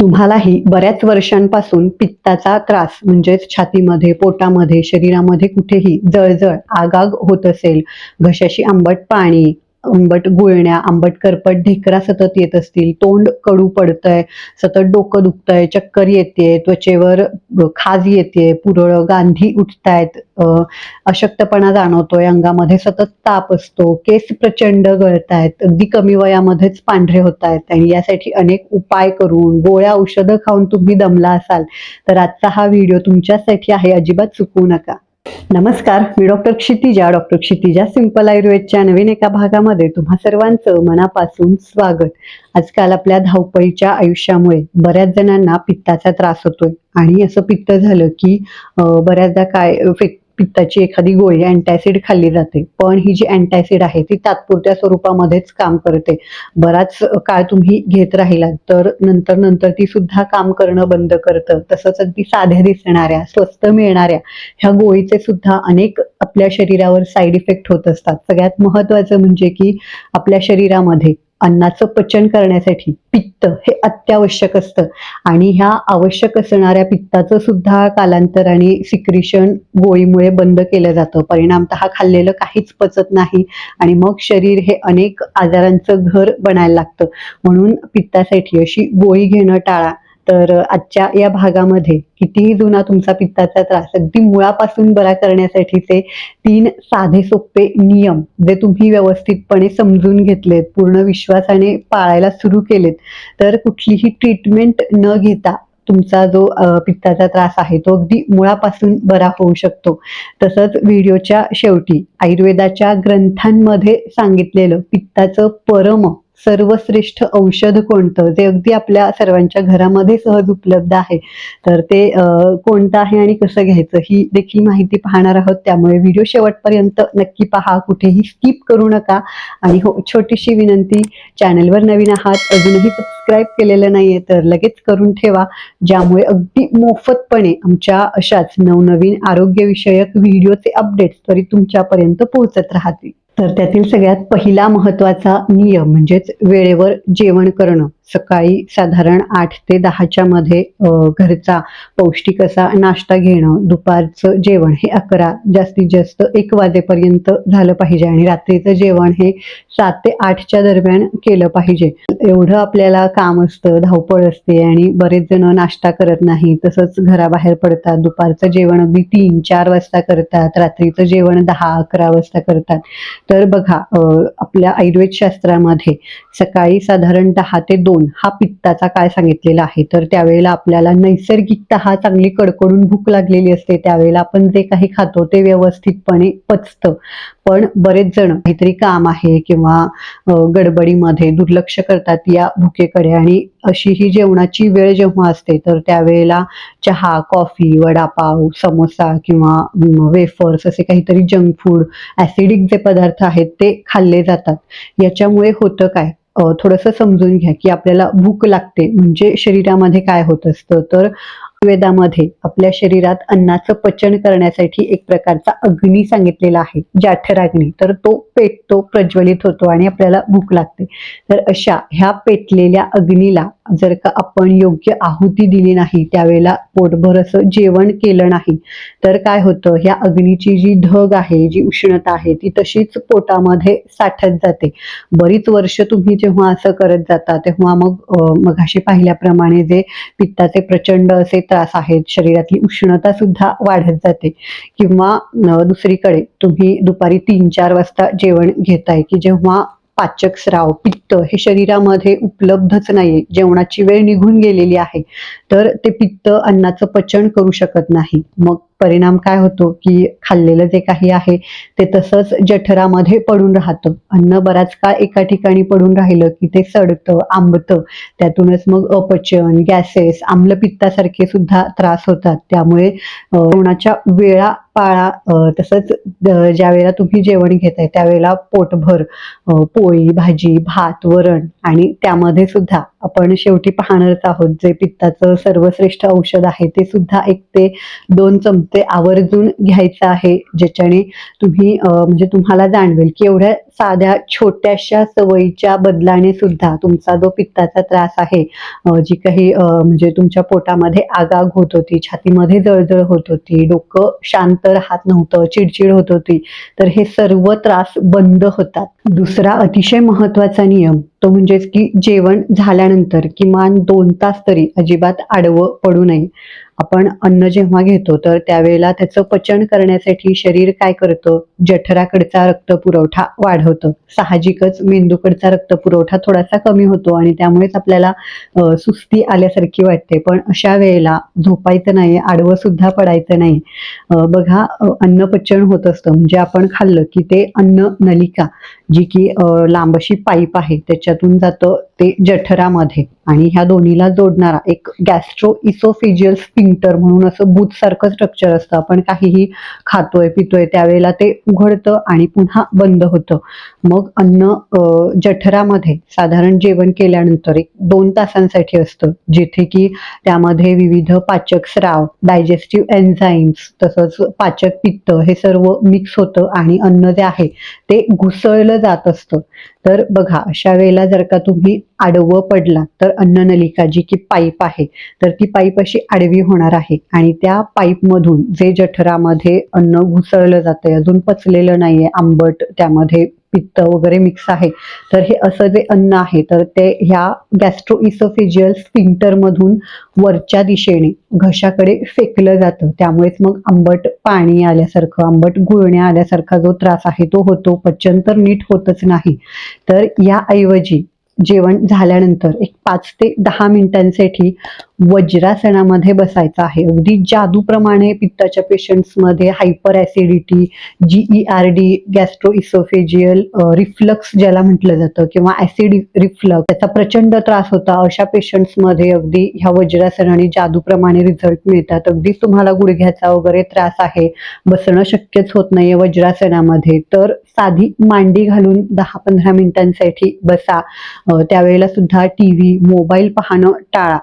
तुम्हालाही बऱ्याच वर्षांपासून पित्ताचा त्रास म्हणजेच छातीमध्ये पोटामध्ये शरीरामध्ये कुठेही जळजळ आगाग होत असेल. घशाशी आंबट पाणी आंबट गुळण्या आंबट करपट ढेकरा सतत येत असतील तोंड कडू पडतंय सतत डोकं दुखतंय चक्कर येते त्वचेवर खाज येते पुरळ गांधी उठतायत अशक्तपणा जाणवतोय अंगामध्ये सतत ताप असतो केस प्रचंड गळतायत अगदी कमी वयामध्येच पांढरे होत आहेत आणि यासाठी अनेक उपाय करून गोळ्या औषधं खाऊन तुम्ही दमला असाल तर आजचा हा व्हिडिओ तुमच्यासाठी आहे अजिबात चुकवू नका. नमस्कार मी doctor Kshitija doctor Kshitija simple आयुर्वेदच्या नवीन एका भागामध्ये तुम्हा सर्वांचं मनापासून स्वागत. आजकाल आपल्या धावपळीच्या आयुष्यामुळे बऱ्याच जणांना पित्ताचा त्रास होतोय. आणि असं पित्त झालं की बऱ्याचदा काय फेक पित्ताची एखादी गोळी अँटॅसिड खाल्ली जाते. पण ही जी अँटॅसिड आहे ती तात्पुरत्या स्वरूपामध्येच काम करते. बराच काळ तुम्ही घेत राहिलात तर नंतर नंतर ती सुद्धा काम करणं बंद करतं. तसंच अगदी साध्या दिसणाऱ्या स्वस्त मिळणाऱ्या ह्या गोळीचे सुद्धा अनेक आपल्या शरीरावर साईड इफेक्ट होत असतात. सगळ्यात महत्वाचं म्हणजे की आपल्या शरीरामध्ये अन्नाचं पचन करण्यासाठी पित्त हे अत्यावश्यक असतं. आणि ह्या आवश्यक असणाऱ्या पित्ताचं सुद्धा कालांतराने सिक्रिशन गोळीमुळे बंद केलं जातं. परिणामतः खाल्लेलं काहीच पचत नाही आणि मग शरीर हे अनेक आजारांचं घर बनायला लागतं. म्हणून पित्तासाठी अशी गोळी घेणं टाळा. तर आजच्या या भागामध्ये कितीही जुना तुमचा पित्ताचा त्रास अगदी मुळापासून बरा करण्यासाठीचे तीन साधे सोपे नियम जे तुम्ही व्यवस्थितपणे समजून घेतलेत पूर्ण विश्वासाने पाळायला सुरू केलेत तर कुठलीही ट्रीटमेंट न घेता तुमचा जो पित्ताचा त्रास आहे तो अगदी मुळापासून बरा होऊ शकतो. तसंच व्हिडिओच्या शेवटी आयुर्वेदाच्या ग्रंथांमध्ये सांगितलेलं पित्ताचं परम सर्वश्रेष्ठ औषध कोणतं? जे अगदी आपल्या सर्वांच्या घरामध्ये सहज उपलब्ध आहे. तर ते कोणतं आहे आणि कसं घ्यायचं? ही देखील माहिती पाहणार आहोत. त्यामुळे व्हिडिओ शेवटपर्यंत नक्की पहा. कुठेही स्किप करू नका. आणि हो छोटीशी विनंती चॅनलवर नवीन आहात अजूनही सबस्क्राईब केलेलं नाहीये तर लगेच करून ठेवा ज्यामुळे अगदी मोफतपणे आमच्या अशाच नवनवीन आरोग्यविषयक व्हिडिओचे अपडेट्स त्वरित तुमच्यापर्यंत पोहोचत राहतील. तर त्यातील सगळ्यात पहिला महत्त्वाचा नियम म्हणजेच वेळेवर जेवण करणं. सकाळी साधारण आठ ते दहाच्या मध्ये घरचा पौष्टिक असा नाश्ता घेणं दुपारचं जेवण हे अकरा जास्तीत जास्त एक वाजेपर्यंत झालं पाहिजे आणि रात्रीचं जेवण हे सात ते आठच्या दरम्यान केलं पाहिजे. एवढं आपल्याला काम असतं धावपळ असते आणि बरेच जण नाश्ता करत नाही. तसंच घराबाहेर पडतात दुपारचं जेवण अगदी तीन चार वाजता करतात रात्रीचं जेवण दहा अकरा वाजता करतात. तर बघा आपल्या आयुर्वेद शास्त्रामध्ये सकाळी साधारण दहा ते दोन हा पित्ताचा काळ सांगितलेला आहे तर त्यावेळेला आपल्याला नैसर्गिकता हा चांगली कडकडून भूक लागलेली असते. त्यावेळेला आपण जे काही खातो ते व्यवस्थितपणे पचतं. पण बरेच जण काहीतरी काम आहे किंवा गडबडीमध्ये दुर्लक्ष करतात या भुकेकडे आणि अशी ही जेवणाची वेळ जेव्हा असते तर त्यावेळेला चहा कॉफी वडापाव समोसा किंवा वेफर्स असे काहीतरी जंक फूड ऍसिडिक जे पदार्थ आहेत ते खाल्ले जातात. याच्यामुळे होतं काय? थोडंसं समजून घ्या की आपल्याला भूक लागते. म्हणजे शरीरामध्ये काय होत असतं? तर वेदामध्ये आपल्या शरीरात अन्नाचं पचन करण्यासाठी एक प्रकारचा अग्नी सांगितलेला आहे जाठराग्नी. तर तो पेटतो प्रज्वलित होतो आणि आपल्याला भूक लागते. तर अशा ह्या पेटलेल्या अग्नीला जर का आपण योग्य आहुती दिली नाही त्यावेळेला पोटभर असं जेवण केलं नाही तर काय होतं? ह्या अग्नीची जी ढग आहे जी उष्णता आहे ती तशीच पोटामध्ये साठत जाते. बरीच वर्ष तुम्ही जेव्हा असं करत जाता तेव्हा मग मघाशी पाहिल्याप्रमाणे जे पित्ताचे प्रचंड असे त्रास आहेत शरीरातली उष्णता सुद्धा वाढत जाते. किंवा दुसरीकडे तुम्ही दुपारी तीन चार वाजता जेवण घेताय की जेव्हा पाचक स्राव पित्त हे शरीरामध्ये उपलब्धच नाही जेवणाची वेळ निघून गेलेली आहे. तर ते पित्त अन्नाचं पचन करू शकत नाही. मग परिणाम काय होतो की खाल्लेलं जे काही आहे ते तसंच जठरामध्ये पडून राहतं. अन्न बराच काळ एका ठिकाणी पडून राहिलं की ते सडतं आंबतं. त्यातूनच मग अपचन गॅसेस आम्लपित्तासारखे सुद्धा त्रास होतात. त्यामुळे जेवणाच्या वेळा पाळा तसंच ज्या वेळेला तुम्ही जेवण घेताय त्यावेळेला पोटभर पोळी भाजी भात वरण आणि त्यामध्ये सुद्धा आपण शेवटी पाहणारच आहोत जे पित्ताचं सर्वश्रेष्ठ औषध आहे ते सुद्धा एक ते दोन चमचे ते आवर्जून घ्यायचं आहे ज्याच्याने तुम्ही म्हणजे तुम्हाला जाणवेल की एवढ्या साध्या छोट्याशा सवयीच्या बदलाने सुद्धा तुमचा जो पित्ताचा त्रास आहे जी काही म्हणजे तुमच्या पोटामध्ये आगाग होत होती छातीमध्ये जळजळ होत होती डोकं शांत राहत नव्हतं चिडचिड होत होती तर हे सर्व त्रास बंद होतात. दुसरा अतिशय महत्त्वाचा नियम तो म्हणजेच की जेवण झाल्यानंतर किमान दोन तास तरी अजिबात आडवं पडू नये. आपण अन्न जेव्हा घेतो तर त्यावेळेला त्याचं पचन करण्यासाठी शरीर काय करतं? जठराकडचा रक्त पुरवठा वाढवतो. साहजिकच मेंदूकडचा रक्त पुरवठा थोडासा कमी होतो आणि त्यामुळेच आपल्याला सुस्ती आल्यासारखी वाटते. पण अशा वेळेला झोपायचं नाही आडवं सुद्धा पडायचं नाही. बघा अन्नपचन अन्न पचन होत असतं. म्हणजे आपण खाल्लं की ते अन्न नलिका जी की लांबशी लांब अशी पाईप आहे त्याच्यातून जातं ते जठरामध्ये. आणि ह्या दोन्हीला जोडणारा एक गॅस्ट्रो इसोफेजियल स्पिंक्टर म्हणून असं बूथसारखं स्ट्रक्चर असतं. आपण काहीही खातोय पितोय त्यावेळेला ते उघडतं आणि पुन्हा बंद होतं. मग अन्न जठरामध्ये साधारण जेवण केल्यानंतर एक दोन तासांसाठी असतं जिथे की त्यामध्ये विविध पाचक स्राव डायजेस्टिव्ह एन्झाईम्स तसंच पाचक पित्त हे सर्व मिक्स होतं आणि अन्न जे आहे ते घुसळलं जात असतं. तर बघा अशा वेळेला जर का तुम्ही आडवं पडला तर अन्ननलिका जी की पाईप आहे तर ती पाईप अशी आडवी होणार आहे. आणि त्या पाईपमधून जे जठरामध्ये अन्न घुसळलं जातंय अजून पचलेलं नाहीये आंबट त्यामध्ये पित्त वगैरे मिक्स आहे. तर हे असं जे अन्न आहे तर ते ह्या गॅस्ट्रो इसोफेजियल मधून वरच्या दिशेने घशाकडे फेकलं जातं. त्यामुळेच मग आंबट पाणी आल्यासारखं आंबट गुळण्या आल्यासारखा जो त्रास आहे तो होतो. पचन तर नीट होतच नाही. तर याऐवजी जेवण झाल्यानंतर एक पाच ते दहा मिनिटांसाठी वज्रासनामध्ये बसायचं आहे. अगदी जादूप्रमाणे पित्ताच्या पेशंट्समध्ये hyper acidity G E R D gastro oesophageal reflux ज्याला म्हटलं जातं किंवा ॲसिड रिफ्लक्स त्याचा प्रचंड त्रास होता. अशा पेशंट्समध्ये अगदी ह्या वज्रासनाने जादूप्रमाणे रिझल्ट मिळतात. अगदी तुम्हाला गुडघ्याचा वगैरे त्रास आहे बसणं शक्यच होत नाहीये वज्रासनामध्ये तर साधी मांडी घालून दहा पंधरा मिनिटांसाठी बसा. त्यावेळेला सुद्धा टी व्ही मोबाईल पाहणं टाळा.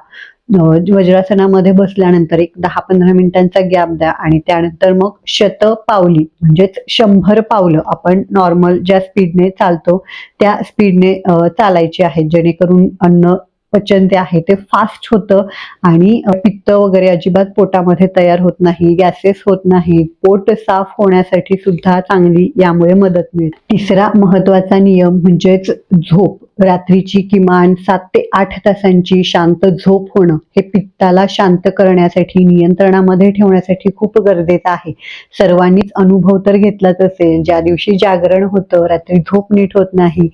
वज्रासनामध्ये बसल्यानंतर एक दहा पंधरा मिनिटांचा गॅप द्या आणि त्यानंतर मग शत पावली म्हणजेच शंभर पावलं आपण नॉर्मल ज्या स्पीडने चालतो त्या स्पीडने चालायची आहेत. जेणेकरून अन्न पचन जे आहे ते फास्ट होतं आणि पित्त वगैरे अजिबात पोटामध्ये तयार होत नाही गॅसेस होत नाही पोट साफ होण्यासाठी सुद्धा चांगली यामुळे मदत मिळते. तिसरा महत्त्वाचा नियम म्हणजेच झोप. रात्रीची किमान सात ते आठ तासांची शांत झोप होणं हे पित्ताला शांत करण्यासाठी नियंत्रणामध्ये ठेवण्यासाठी खूप गरजेचं आहे. सर्वांनीच अनुभव तर घेतलाच असेल. ज्या दिवशी जागरण होतं रात्री झोप नीट होत नाही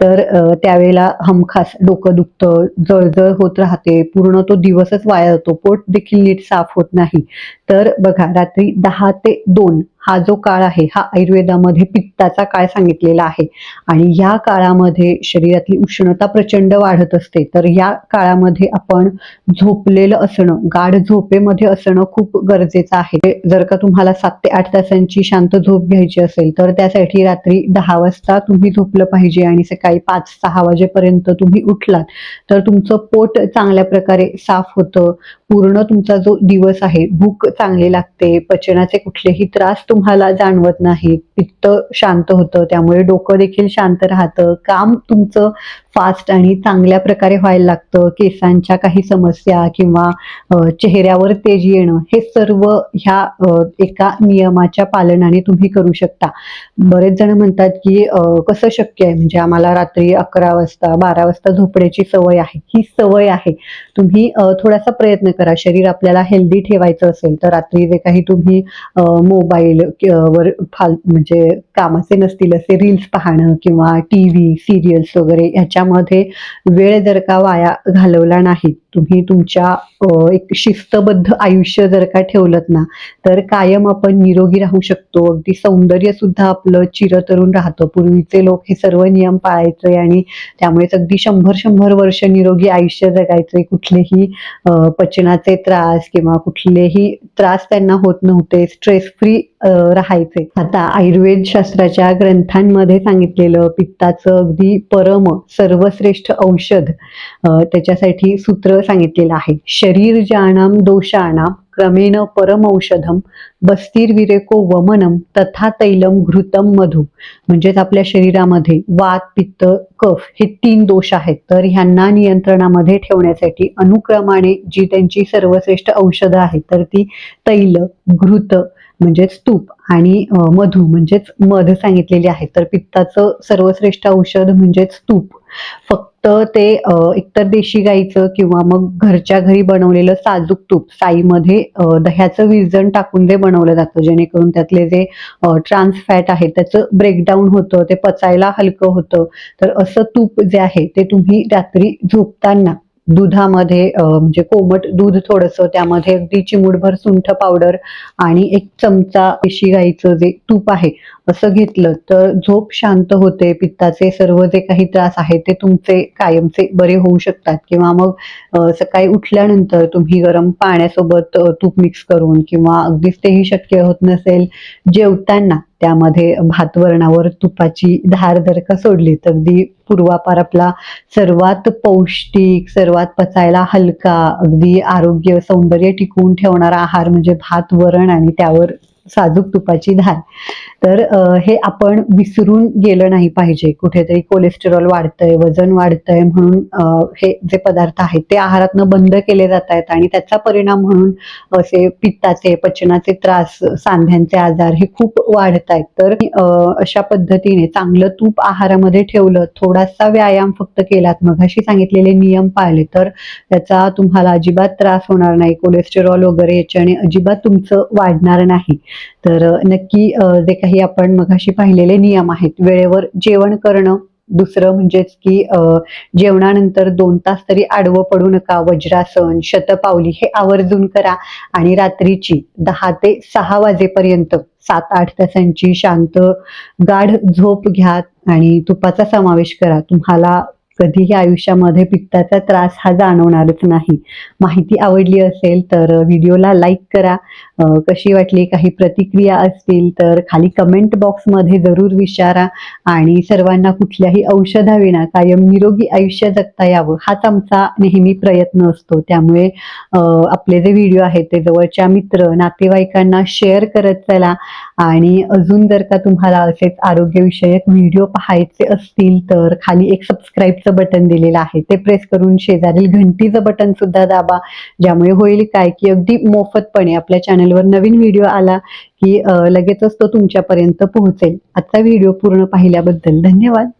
तर त्यावेळेला हमखास डोकं दुखतं जळजळ होत राहते. पूर्ण तो दिवसच वाया जातो. पोट देखील नीट साफ होत नाही. तर बघा रात्री दहा ते दोन हा जो काळ आहे हा आयुर्वेदामध्ये पित्ताचा काळ सांगितलेला आहे. आणि या काळामध्ये शरीरातली उष्णता प्रचंड वाढत असते. तर या काळामध्ये आपण झोपलेलं असणं गाढ झोपेमध्ये असणं खूप गरजेचं आहे. जर का तुम्हाला सात ते आठ तासांची शांत झोप घ्यायची असेल तर त्यासाठी रात्री दहा वाजता तुम्ही झोपलं पाहिजे आणि सकाळी पाच सहा वाजेपर्यंत तुम्ही उठलात तर तुमचं पोट चांगल्या प्रकारे साफ होतं. पूर्ण तुमचा जो दिवस आहे भूक चांगली लागते पचनाचे कुठलेही त्रास तुम्हाला जाणवत नाहीत पित्त शांत होतं त्यामुळे डोकं देखील शांत राहतं. काम तुमचं फास्ट आणि चांगल्या प्रकारे व्हायला लागतं. केसांच्या काही समस्या किंवा चेहऱ्यावर तेज येणं हे सर्व ह्या एका नियमाच्या पालनाने तुम्ही करू शकता. बरेच जण म्हणतात की कसं शक्य आहे? म्हणजे आम्हाला रात्री अकरा वाजता बारा वाजता झोपण्याची सवय आहे. ही सवय आहे. तुम्ही थोडासा प्रयत्न करा. शरीर आपल्याला हेल्दी ठेवायचं असेल तर रात्री जे काही तुम्ही मोबाईल वर फाल म्हणजे कामाचे नसतील असे रील्स पाहणं किंवा टी व्ही सिरियल्स वगैरे ह्याच्या त्यामध्ये वेळ जर का वाया घालवला नाही. तुम्ही तुमच्या एक शिस्तबद्ध आयुष्य जर का ठेवलं ना तर कायम आपण निरोगी राहू शकतो. अगदी सौंदर्य सुद्धा आपलं चिरतरून राहतं. पूर्वीचे लोक हे सर्व नियम पाळायचे आणि त्यामुळेच अगदी शंभर शंभर वर्ष निरोगी आयुष्य जगायचे. कुठलेही पचनाचे त्रास किंवा कुठलेही त्रास त्यांना होत नव्हते. स्ट्रेस फ्री राहायचे. आता आयुर्वेद शास्त्राच्या ग्रंथांमध्ये सांगितलेलं पित्ताचं अगदी परम सर्वश्रेष्ठ औषध त्याच्यासाठी सूत्र सांगितलेलं आहे. शरीर जाणाम दोषाणाम क्रमेण परमौषधम बस्तिर्विरेको वमनम तथा तैलम घृतम मधु. म्हणजेच आपल्या शरीरामध्ये वात पित्त कफ हे तीन दोष आहेत. तर ह्यांना नियंत्रणामध्ये ठेवण्यासाठी अनुक्रमाने जी त्यांची सर्वश्रेष्ठ औषधं आहेत तर ती तैल घृत म्हणजेच तूप आणि मधु म्हणजेच मध सांगितलेली आहे तर पित्ताचं सर्वश्रेष्ठ औषध म्हणजेच तूप. फक्त ते एकतर देशी गाईचं किंवा मग घरच्या घरी बनवलेलं साजूक तूप साईमध्ये दह्याचं विरजण टाकून ते बनवलं जातं जेणेकरून त्यातले जे ट्रान्स फॅट आहे त्याचं ब्रेकडाऊन होतं ते पचायला हलकं होतं. तर असं तूप जे आहे ते तुम्ही रात्री झोपताना दुधामध्ये म्हणजे कोमट दूध थोडंसं त्यामध्ये अगदी चिमूटभर सुंठ पावडर आणि एक चमचा देशी गाईचं जे तूप आहे असं घेतलं तर झोप शांत होते पित्ताचे सर्व जे काही त्रास आहेत ते तुमचे कायमचे बरे होऊ शकतात. किंवा मग सकाळी उठल्यानंतर तुम्ही गरम पाण्यासोबत तूप मिक्स करून किंवा अगदीच तेही शक्य होत नसेल जेवताना त्यामध्ये भातवरणावर तुपाची धार जर का सोडली तर अगदी पूर्वापार आपला सर्वात पौष्टिक सर्वात पचायला हलका अगदी आरोग्य सौंदर्य टिकवून ठेवणारा आहार म्हणजे भात वरण आणि त्यावर साजूक तुपाची धार. तर हे आपण विसरून गेलं नाही पाहिजे. कुठेतरी कोलेस्टेरॉल वाढतंय वजन वाढतंय म्हणून हे जे पदार्थ आहेत ते आहारातनं बंद केले जात आहेत आणि त्याचा परिणाम म्हणून असे पित्ताचे पचनाचे त्रास सांध्यांचे आजार हे खूप वाढत आहेत. तर अशा पद्धतीने चांगलं तूप आहारामध्ये ठेवलं थोडासा व्यायाम फक्त केलात मगाशी सांगितलेले नियम पाळले तर त्याचा तुम्हाला अजिबात त्रास होणार नाही. कोलेस्टेरॉल वगैरे याच्याने अजिबात तुमचं वाढणार नाही. तर नक्की जे काही आपण मगाशी पाहिलेले नियम आहेत वेळेवर जेवण करणं दुसरं म्हणजेच की जेवणानंतर दोन तास तरी आडवं पडू नका वज्रासन शतपावली हे आवर्जून करा आणि रात्रीची दहा ते सहा वाजेपर्यंत सात आठ तासांची शांत गाढ झोप घ्या आणि तुपाचा समावेश करा. तुम्हाला कधीही आयुष्यामध्ये पित्ताचा त्रास हा जाणवणारच नाही. माहिती आवडली असेल तर व्हिडिओला लाईक करा कशी वाटली? काही प्रतिक्रिया असतील तर खाली कमेंट बॉक्समध्ये जरूर विचारा. आणि सर्वांना कुठल्याही औषधाविना कायम निरोगी आयुष्य जगता यावं हाच आमचा नेहमी प्रयत्न असतो. त्यामुळे आपले जे व्हिडिओ आहेत ते जवळच्या मित्र नातेवाईकांना शेअर करत चला. आणि अजून जर का तुम्हाला असेच आरोग्यविषयक व्हिडिओ पाहायचे असतील तर खाली एक सबस्क्राईबचं बटन दिलेलं आहे. ते प्रेस करून शेजारील घंटीचं बटन सुद्धा दाबा ज्यामुळे होईल काय की अगदी मोफतपणे आपल्या चॅनल चॅनलवर नवीन व्हिडिओ आला की लगेचच तो तुमच्यापर्यंत पोहोचेल. आजचा व्हिडिओ पूर्ण पाहिल्याबद्दल धन्यवाद.